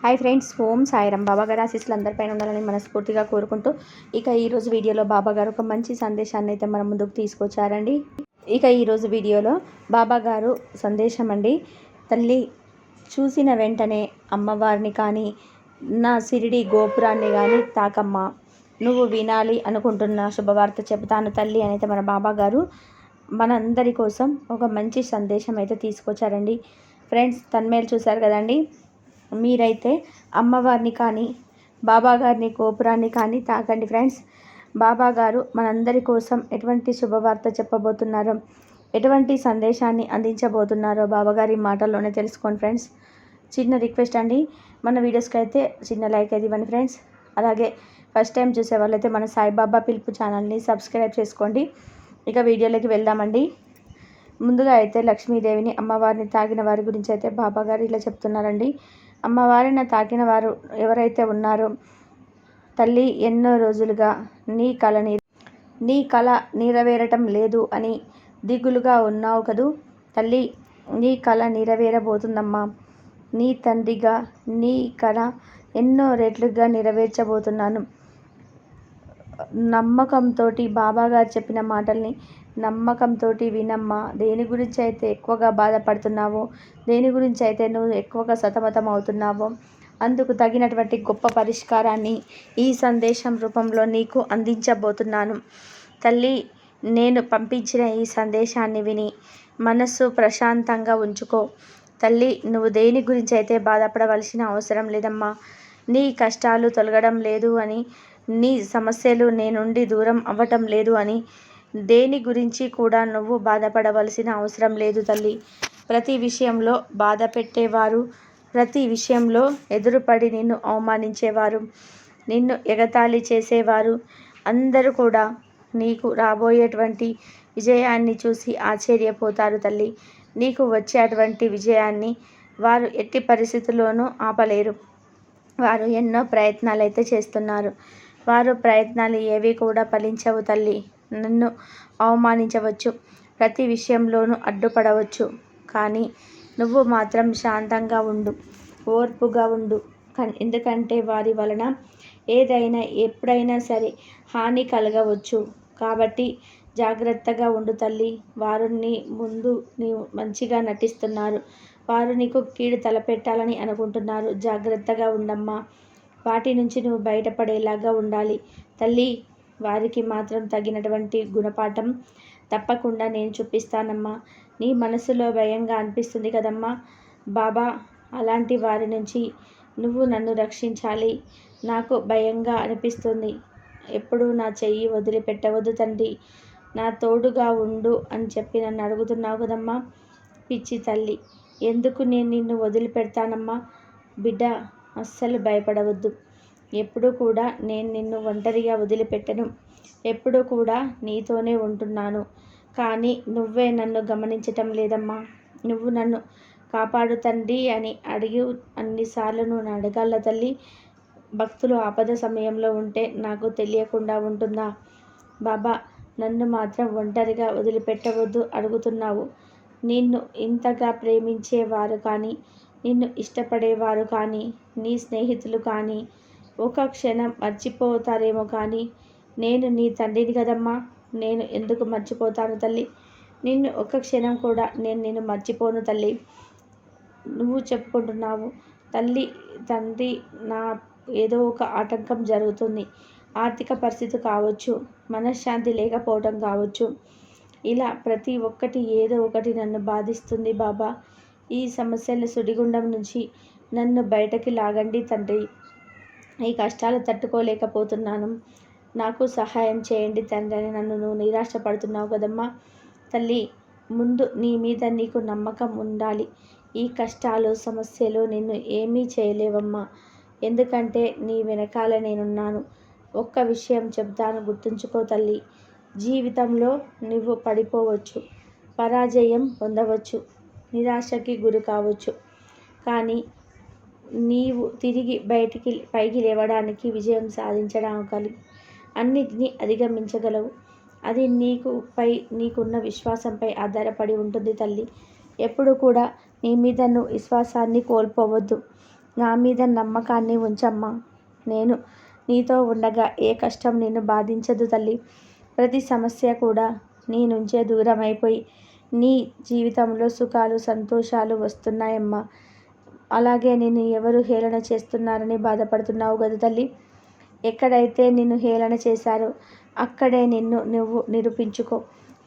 Hi friends ఓం సాయిరం బాబాగారు ఆశీస్సులు అందరిపైన ఉండాలని మనస్ఫూర్తిగా కోరుకుంటూ ఇక ఈరోజు వీడియోలో బాబాగారు ఒక మంచి సందేశాన్ని అయితే మన ముందుకు తీసుకొచ్చారండి. ఇక ఈరోజు వీడియోలో బాబాగారు సందేశం అండి. తల్లి చూసిన వెంటనే అమ్మవారిని కానీ నా సిరిడి గోపురాన్ని కానీ తాకమ్మ. నువ్వు వినాలి అనుకుంటున్న శుభవార్త చెబుతాను తల్లి అనైతే మన బాబాగారు మనందరి కోసం ఒక మంచి సందేశం అయితే తీసుకొచ్చారండి. ఫ్రెండ్స్ తన్మేలు చూశారు కదండి? మీరైతే అమ్మవారిని కానీ బాబా గారిని గోపురాన్ని కానీ తాకండి ఫ్రెండ్స్. బాబా గారు మనందరి కోసం ఎటువంటి శుభవార్త చెప్పబోతున్నారో ఎటువంటి సందేశాన్ని అందించబోతున్నారో బాబాగారి మాటల్లోనే తెలుసుకోండి ఫ్రెండ్స్. చిన్న రిక్వెస్ట్ అండి మన వీడియోస్కి అయితే చిన్న లైక్ అయితే ఇవ్వండి ఫ్రెండ్స్. అలాగే ఫస్ట్ టైం చూసే వాళ్ళైతే మన సాయిబాబా పిలుపు ఛానల్ని సబ్స్క్రైబ్ చేసుకోండి. ఇక వీడియోలోకి వెళ్దామండి. ముందుగా అయితే లక్ష్మీదేవిని అమ్మవారిని తాగిన వారి గురించి అయితే బాబా గారు ఇలా చెప్తున్నారండి. అమ్మవారిని తాకిన వారు ఎవరైతే ఉన్నారో తల్లి ఎన్నో రోజులుగా నీ కళ నీ కళ నెరవేరటం లేదు అని దిగులుగా ఉన్నావు కదూ? తల్లి నీ కళ నెరవేరబోతుందమ్మా. నీ తండ్రిగా నీ కళ ఎన్నో రెట్లుగా నెరవేర్చబోతున్నాను. నమ్మకంతో బాబాగారు చెప్పిన మాటల్ని నమ్మకంతో వినమ్మా. దేని గురించి అయితే ఎక్కువగా బాధపడుతున్నావో దేని గురించి అయితే నువ్వు ఎక్కువగా సతమతం అవుతున్నావో అందుకు తగినటువంటి గొప్ప పరిష్కారాన్ని ఈ సందేశం రూపంలో నీకు అందించబోతున్నాను. తల్లి నేను పంపించిన ఈ సందేశాన్ని విని మనస్సు ప్రశాంతంగా ఉంచుకో. తల్లి నువ్వు దేని గురించి అయితే బాధపడవలసిన అవసరం లేదమ్మా. నీ కష్టాలు తొలగడం లేదు అని నీ సమస్యలు నీ నుండి దూరం అవ్వటం లేదు అని దేని గురించి కూడా నువ్వు బాధపడవలసిన అవసరం లేదు తల్లి. ప్రతి విషయంలో బాధ పెట్టేవారు ప్రతి విషయంలో ఎదురుపడి నిన్ను అవమానించేవారు నిన్ను ఎగతాళి చేసేవారు. అందరూ కూడా నీకు రాబోయేటువంటి విజయాన్ని చూసి ఆశ్చర్యపోతారు తల్లి. నీకు వచ్చేటువంటి విజయాన్ని వారు ఎట్టి పరిస్థితుల్లోనూ ఆపలేరు. వారు ఎన్నో ప్రయత్నాలు అయితే చేస్తున్నారు. వారు ప్రయత్నాలు ఏవి కూడా ఫలించవు తల్లి. నన్ను అవమానించవచ్చు ప్రతి విషయంలోనూ అడ్డుపడవచ్చు. కానీ నువ్వు మాత్రం శాంతంగా ఉండు ఓర్పుగా ఉండు. ఎందుకంటే వారి వలన ఏదైనా ఎప్పుడైనా సరే హాని కలగవచ్చు. కాబట్టి జాగ్రత్తగా ఉండు తల్లి. వారు నీ ముందు నీ మంచిగా నటిస్తున్నారు. వారు నీకు కీడు తలపెట్టాలని అనుకుంటున్నారు. జాగ్రత్తగా ఉండమ్మా. వాటి నుంచి నువ్వు బయటపడేలాగా ఉండాలి. తల్లి వారికి మాత్రం తగినటువంటి గుణపాఠం తప్పకుండా నేను చూపిస్తానమ్మా. నీ మనసులో భయంగా అనిపిస్తుంది కదమ్మా. బాబా అలాంటి వారి నుంచి నువ్వు నన్ను రక్షించాలి. నాకు భయంగా అనిపిస్తుంది. ఎప్పుడు నా చెయ్యి వదిలిపెట్టవద్దు తండ్రి. నా తోడుగా ఉండు అని చెప్పి నన్ను అడుగుతున్నావు కదమ్మా. పిచ్చి తల్లి ఎందుకు నేను నిన్ను వదిలిపెడతానమ్మా? బిడ్డ అస్సలు భయపడవద్దు. ఎప్పుడూ కూడా నేను నిన్ను ఒంటరిగా వదిలిపెట్టను. ఎప్పుడూ కూడా నీతోనే ఉంటున్నాను. కానీ నువ్వే నన్ను గమనించటం లేదమ్మా. నువ్వు నన్ను కాపాడు తండ్రి అని అడిగి అన్నిసార్లు నువ్వు అడగాల తల్లి. భక్తులు ఆపద సమయంలో ఉంటే నాకు తెలియకుండా ఉంటుందా? బాబా నన్ను మాత్రం ఒంటరిగా వదిలిపెట్టవద్దు అడుగుతున్నావు. నిన్ను ఇంతగా ప్రేమించేవారు కానీ నిన్ను ఇష్టపడేవారు కానీ నీ స్నేహితులు కానీ ఒక క్షణం మర్చిపోతారేమో కానీ నేను నీ తండ్రిని కదమ్మా నేను ఎందుకు మర్చిపోతాను తల్లి? నిన్ను ఒక క్షణం కూడా నేను నిన్ను మర్చిపోను తల్లి. నువ్వు చెప్పుకుంటున్నావు తల్లి తండ్రి నా ఏదో ఒక ఆటంకం జరుగుతుంది. ఆర్థిక పరిస్థితి కావచ్చు మనశ్శాంతి లేకపోవడం కావచ్చు. ఇలా ప్రతి ఒక్కటి ఏదో ఒకటి నన్ను బాధిస్తుంది బాబా. ఈ సమస్యల సుడిగుండం నుంచి నన్ను బయటకి లాగండి తండ్రి. ఈ కష్టాలు తట్టుకోలేకపోతున్నాను. నాకు సహాయం చేయండి తండ్రి అని నన్ను నువ్వు నిరాశపడుతున్నావు కదమ్మా. తల్లి ముందు నీ మీద నీకు నమ్మకం ఉండాలి. ఈ కష్టాలు సమస్యలు నిన్ను ఏమీ చేయలేవమ్మా. ఎందుకంటే నీ వెనకాల నేనున్నాను. ఒక్క విషయం చెప్తాను గుర్తుంచుకో తల్లి. జీవితంలో నువ్వు పడిపోవచ్చు పరాజయం పొందవచ్చు. నిరాశకి గురి కావచ్చు. కానీ నీవు తిరిగి బయటికి పైకి లేవడానికి విజయం సాధించడానికి అన్నిటినీ అధిగమించగలవు. అది నీకు పై నీకున్న విశ్వాసంపై ఆధారపడి ఉంటుంది తల్లి. ఎప్పుడు కూడా నీ మీద నువ్వు విశ్వాసాన్ని కోల్పోవద్దు. నా మీద నమ్మకాన్ని ఉంచమ్మా. నేను నీతో ఉండగా ఏ కష్టం నిన్ను బాధించదు తల్లి. ప్రతి సమస్య కూడా నీ నుంచే దూరం అయిపోయి నీ జీవితంలో సుఖాలు సంతోషాలు వస్తున్నాయమ్మా. అలాగే నేను ఎవరు హేళన చేస్తున్నారని బాధపడుతున్నావు కదా తల్లి. ఎక్కడైతే నిన్ను హేళన చేశారో అక్కడే నిన్ను నువ్వు నిరూపించుకో.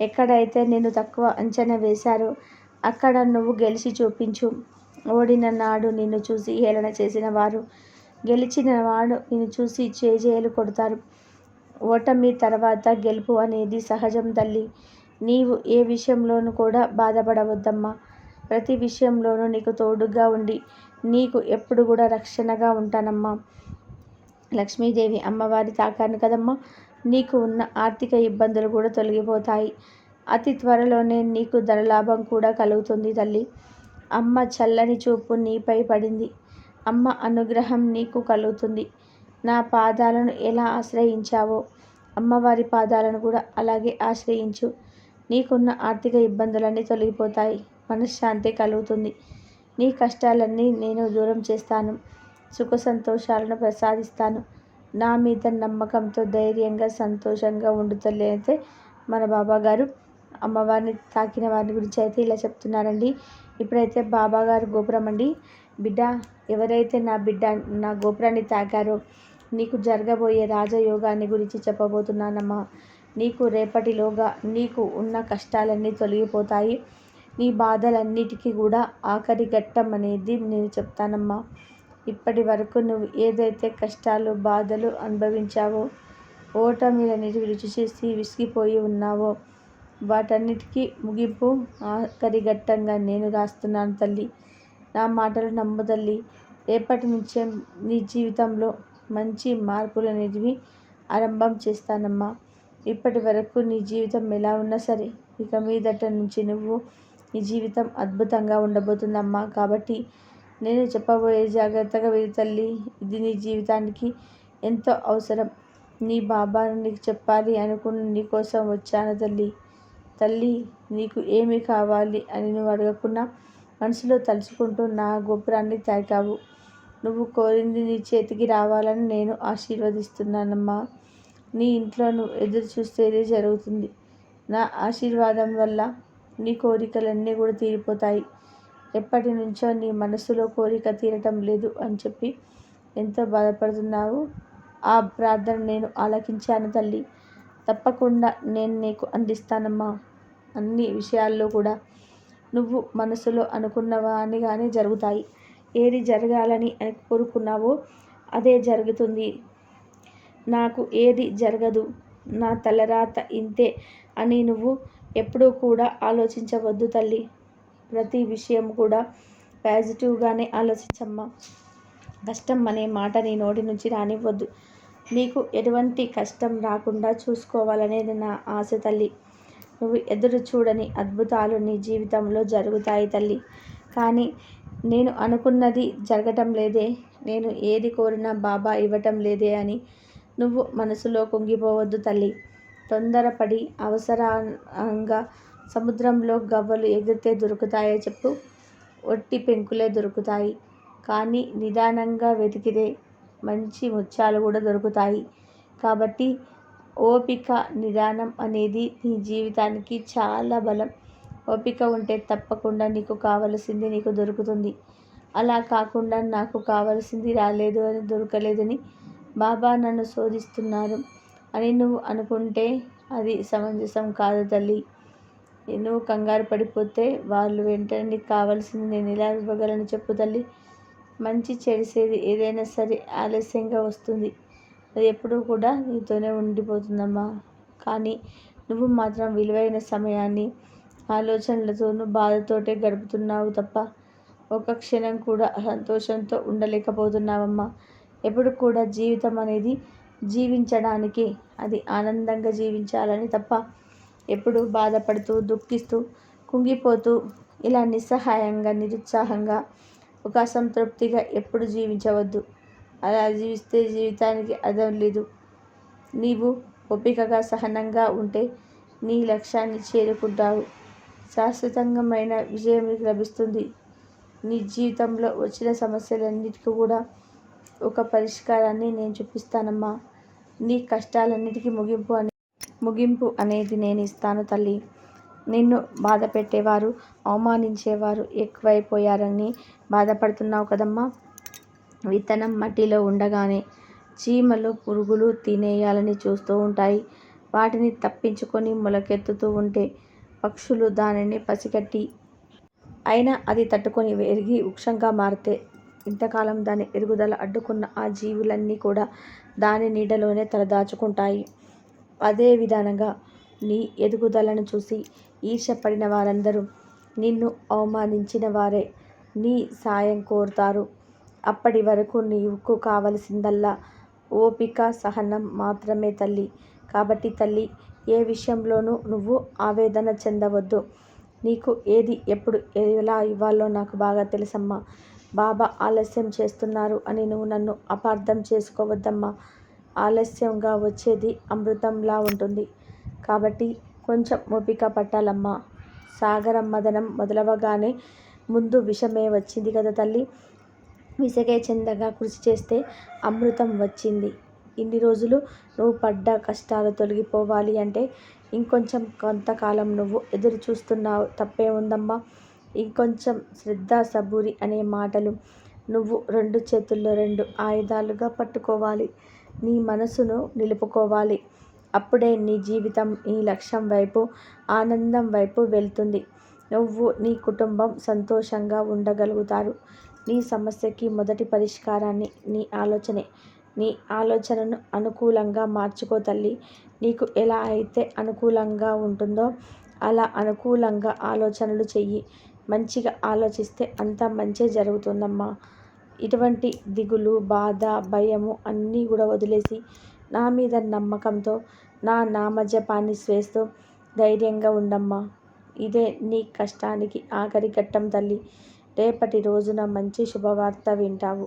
ఎక్కడైతే నిన్ను తక్కువ అంచనా వేశారో అక్కడ నువ్వు గెలిచి చూపించు. ఓడిన నాడు నిన్ను చూసి హేళన చేసిన వారు గెలిచిన వాడు నిన్ను చూసి చేజేలు కొడతారు. ఓటమి తర్వాత గెలుపు అనేది సహజం తల్లి. నీవు ఏ విషయంలోనూ కూడా బాధపడవద్దమ్మా. ప్రతి విషయంలోనూ నీకు తోడుగా ఉండి నీకు ఎప్పుడు కూడా రక్షణగా ఉంటానమ్మా. లక్ష్మీదేవి అమ్మవారి తాకాను కదమ్మా. నీకు ఉన్న ఆర్థిక ఇబ్బందులు కూడా తొలగిపోతాయి. అతి త్వరలోనే నీకు ధనలాభం కూడా కలుగుతుంది తల్లి. అమ్మ చల్లని చూపు నీపై పడింది. అమ్మ అనుగ్రహం నీకు కలుగుతుంది. నా పాదాలను ఎలా ఆశ్రయించావో అమ్మవారి పాదాలను కూడా అలాగే ఆశ్రయించు. నీకున్న ఆర్థిక ఇబ్బందులన్నీ తొలగిపోతాయి. మనశ్శాంతి కలుగుతుంది. నీ కష్టాలన్నీ నేను దూరం చేస్తాను. సుఖ సంతోషాలను ప్రసాదిస్తాను. నా మీద నమ్మకంతో ధైర్యంగా సంతోషంగా ఉండు అయితే మన బాబా గారు అమ్మవారిని తాకిన వారి గురించి అయితే ఇలా చెప్తున్నారండి. ఇప్పుడైతే బాబా గారు గోపురం అండి. బిడ్డ ఎవరైతే నా బిడ్డ నా గోపురాన్ని తాకారో నీకు జరగబోయే రాజయోగాన్ని గురించి చెప్పబోతున్నానమ్మా. నీకు రేపటిలోగా నీకు ఉన్న కష్టాలన్నీ తొలగిపోతాయి. నీ బాధలన్నిటికీ కూడా ఆఖరి ఘట్టం అనేది నేను చెప్తానమ్మా. ఇప్పటి వరకు నువ్వు ఏదైతే కష్టాలు బాధలు అనుభవించావో ఓటమిలన్నిటి రుచి చేసి విసిగిపోయి ఉన్నావో వాటన్నిటికీ ముగింపు ఆఖరి ఘట్టంగా నేను రాస్తున్నాను తల్లి. నా మాటలు నమ్ము తల్లి. రేపటి నుంచే నీ జీవితంలో మంచి మార్పులు అనేటివి ఆరంభం చేస్తానమ్మా. ఇప్పటి వరకు నీ జీవితం ఎలా ఉన్నా సరే ఇక మీదట నుంచి నువ్వు నీ జీవితం అద్భుతంగా ఉండబోతుందమ్మా. కాబట్టి నేను చెప్పబోయే జాగ్రత్తగా విని తల్లి. ఇది నీ జీవితానికి ఎంతో అవసరం. నీ బాబాను నీకు చెప్పాలి అనుకుని నీ కోసం వచ్చాను తల్లి. తల్లి నీకు ఏమి కావాలి అని నువ్వు అడగకుండా మనసులో తలుచుకుంటూ నా గోపురాన్ని తాకావు. నువ్వు కోరింది నీ చేతికి రావాలని నేను ఆశీర్వదిస్తున్నానమ్మా. నీ ఇంట్లో నువ్వు ఎదురు చూస్తేనే జరుగుతుంది. నా ఆశీర్వాదం వల్ల నీ కోరికలన్నీ కూడా తీరిపోతాయి. ఎప్పటి నుంచో నీ మనసులో కోరిక తీరటం లేదు అని చెప్పి ఎంతో బాధపడుతున్నావు. ఆ ప్రార్థన నేను ఆలకించాను తల్లి. తప్పకుండా నేను నీకు అందిస్తానమ్మా. అన్ని విషయాల్లో కూడా నువ్వు మనసులో అనుకున్నవా అని కానీ జరుగుతాయి. ఏది జరగాలని కోరుకున్నావో అదే జరుగుతుంది. నాకు ఏది జరగదు. నా తలరాత ఇంతే అని నువ్వు ఎప్పుడూ కూడా ఆలోచించవద్దు తల్లి. ప్రతి విషయం కూడా పాజిటివ్గానే ఆలోచించమ్మా. కష్టం అనే మాట నీ నోటి నుంచి రానివ్వద్దు. నీకు ఎటువంటి కష్టం రాకుండా చూసుకోవాలనేది నా ఆశ తల్లి. నువ్వు ఎదురు చూడని అద్భుతాలు నీ జీవితంలో జరుగుతాయి తల్లి. కానీ నేను అనుకున్నది జరగటం లేదే. నేను ఏది కోరినా బాబా ఇవ్వటం లేదే అని నువ్వు మనసులో కుంగిపోవద్దు తల్లి. తొందరపడి అవసరంగా సముద్రంలో గవ్వలు ఎగిరితే దొరుకుతాయో చెప్పు. ఒట్టి పెంకులే దొరుకుతాయి. కానీ నిదానంగా వెతికితే మంచి ముత్యాలు కూడా దొరుకుతాయి. కాబట్టి ఓపిక నిదానం అనేది నీ జీవితానికి చాలా బలం. ఓపిక ఉంటే తప్పకుండా నీకు కావలసింది నీకు దొరుకుతుంది. అలా కాకుండా నాకు కావలసింది రాలేదు అని దొరకలేదని బాబా నన్ను శోధిస్తున్నారు అని నువ్వు అనుకుంటే అది సమంజసం కాదు తల్లి. నువ్వు కంగారు పడిపోతే వాళ్ళు వెంటనే నీకు కావాల్సింది నేను ఇలా ఇవ్వగలను చెప్పు తల్లి. మంచి చెడిసేది ఏదైనా సరే ఆలస్యంగా వస్తుంది. అది ఎప్పుడూ కూడా నీతోనే ఉండిపోతుందమ్మా. కానీ నువ్వు మాత్రం విలువైన సమయాన్ని ఆలోచనలతోనూ బాధతోటే గడుపుతున్నావు తప్ప ఒక క్షణం కూడా సంతోషంతో ఉండలేకపోతున్నావమ్మా. ఎప్పుడు కూడా జీవితం అనేది జీవించడానికి. అది ఆనందంగా జీవించాలని తప్ప ఎప్పుడు బాధపడుతూ దుఃఖిస్తూ కుంగిపోతూ ఇలా నిస్సహాయంగా నిరుత్సాహంగా ఒక అసంతృప్తిగా ఎప్పుడు జీవించవద్దు. అలా జీవిస్తే జీవితానికి అర్థం లేదు. నీవు ఓపికగా సహనంగా ఉంటే నీ లక్ష్యాన్ని చేరుకుంటావు. శాశ్వతంగమైన విజయం నీకు లభిస్తుంది. నీ జీవితంలో వచ్చిన సమస్యలన్నిటికీ కూడా ఒక పరిష్కారాన్ని నేను చూపిస్తానమ్మా. నీ కష్టాలన్నిటికీ ముగింపు అని ముగింపు అనేది నేను ఇస్తాను తల్లి. నిన్ను బాధ పెట్టేవారు అవమానించేవారు ఎక్కువైపోయారని బాధపడుతున్నావు కదమ్మా. విత్తనం మట్టిలో ఉండగానే చీమలు పురుగులు తినేయాలని చూస్తూ ఉంటాయి. వాటిని తప్పించుకొని మొలకెత్తుతూ ఉంటే పక్షులు దానిని పసిగట్టి అయినా అది తట్టుకొని ఎరిగి వృక్షంగా మారితే ఇంతకాలం దాని ఎరుగుదల అడ్డుకున్న ఆ జీవులన్నీ కూడా దాని నీడలోనే తలదాచుకుంటాయి. అదే విధానంగా నీ ఎదుగుదలను చూసి ఈర్షపడిన వారందరూ నిన్ను అవమానించిన వారే నీ సాయం కోరుతారు. అప్పటి వరకు నీకు కావలసిందల్లా ఓపిక సహనం మాత్రమే తల్లి. కాబట్టి తల్లి ఏ విషయంలోనూ నువ్వు ఆవేదన చెందవద్దు. నీకు ఏది ఎప్పుడు ఎలా ఇవ్వాలో నాకు బాగా తెలుసమ్మా. బాబా ఆలస్యం చేస్తున్నారు అని నువ్వు నన్ను అపార్థం చేసుకోవద్దమ్మా. ఆలస్యంగా వచ్చేది అమృతంలా ఉంటుంది. కాబట్టి కొంచెం ఓపిక పట్టాలమ్మా. సాగరం మదనం మొదలవగానే ముందు విషమే వచ్చింది కదా తల్లి. విసగే చెందగా కృషి చేస్తే అమృతం వచ్చింది. ఇన్ని రోజులు నువ్వు పడ్డ కష్టాలు తొలగిపోవాలి అంటే ఇంకొంచెం కొంతకాలం నువ్వు ఎదురు చూస్తున్నావు తప్పే ఉందమ్మా. ఇంకొంచెం శ్రద్ధ సబూరి అనే మాటలు నువ్వు రెండు చేతుల్లో రెండు ఆయుధాలుగా పట్టుకోవాలి. నీ మనసును నిలుపుకోవాలి. అప్పుడే నీ జీవితం నీ లక్ష్యం వైపు ఆనందం వైపు వెళ్తుంది. నువ్వు నీ కుటుంబం సంతోషంగా ఉండగలుగుతారు. నీ సమస్యకి మొదటి పరిష్కారాన్ని నీ ఆలోచనే. నీ ఆలోచనను అనుకూలంగా మార్చుకో తల్లి. నీకు ఎలా అయితే అనుకూలంగా ఉంటుందో అలా అనుకూలంగా ఆలోచనలు చెయ్యి. మంచిగా ఆలోచిస్తే అంతా మంచే జరుగుతుందమ్మా. ఇటువంటి దిగులు బాధ భయము అన్నీ కూడా వదిలేసి నా మీద నమ్మకంతో నా నామజపాన్ని స్వేస్తూ ధైర్యంగా ఉండమ్మా. ఇదే నీ కష్టానికి ఆఖరి ఘట్టం తల్లి. రేపటి రోజున మంచి శుభవార్త వింటావు.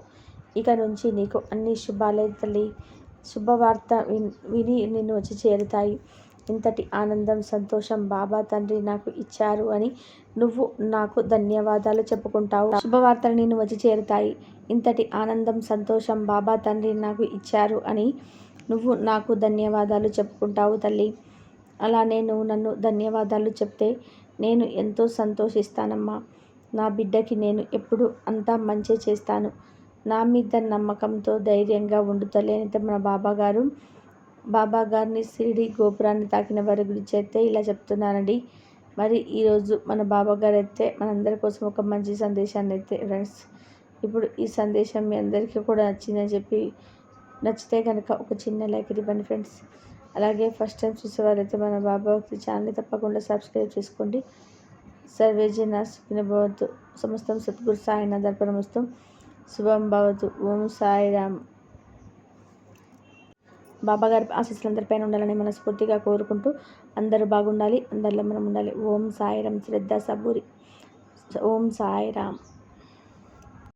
ఇక నుంచి నీకు అన్ని శుభాలే తల్లి. శుభవార్త విని నిన్ను వచ్చి చేరుతాయి. ఇంతటి ఆనందం సంతోషం బాబా తండ్రి నాకు ఇచ్చారు అని నువ్వు నాకు ధన్యవాదాలు చెప్పుకుంటావు. శుభవార్తలు నేను వచ్చి చేరుతాయి. ఇంతటి ఆనందం సంతోషం బాబా తండ్రి నాకు ఇచ్చారు అని నువ్వు నాకు ధన్యవాదాలు చెప్పుకుంటావు తల్లి. అలానే నువ్వు నన్ను ధన్యవాదాలు చెప్తే నేను ఎంతో సంతోషిస్తానమ్మా. నా బిడ్డకి నేను ఎప్పుడు అంతా మంచి చేస్తాను. నా మీద నమ్మకంతో ధైర్యంగా ఉండుతలేనితే మన బాబాగారు బాబా గారిని సిరిడి గోపురాన్ని తాకిన వారి గురించి అయితే ఇలా చెప్తున్నానండి. మరి ఈరోజు మన బాబా గారు అయితే మనందరి కోసం ఒక మంచి సందేశాన్ని అయితే ఫ్రెండ్స్ ఇప్పుడు ఈ సందేశం మీ అందరికీ కూడా నచ్చిందని చెప్పి నచ్చితే కనుక ఒక చిన్న లైక్ ఇవ్వండి ఫ్రెండ్స్. అలాగే ఫస్ట్ టైం చూసేవారైతే మన బాబా ఛానల్ని తప్పకుండా సబ్స్క్రైబ్ చేసుకోండి. సర్వేజన సుఖిన సమస్తం సద్గురు సాయినాథ్ అర్పణమస్తు శుభం భవతు. ఓం సాయిరామ్ బాబాగారి ఆశీస్సులు అందరిపైన ఉండాలని మనస్ఫూర్తిగా కోరుకుంటూ అందరూ బాగుండాలి అందరిలో మనం ఉండాలి. ఓం సాయిరామ్ శ్రద్ధ సబూరి. ఓం సాయిరామ్.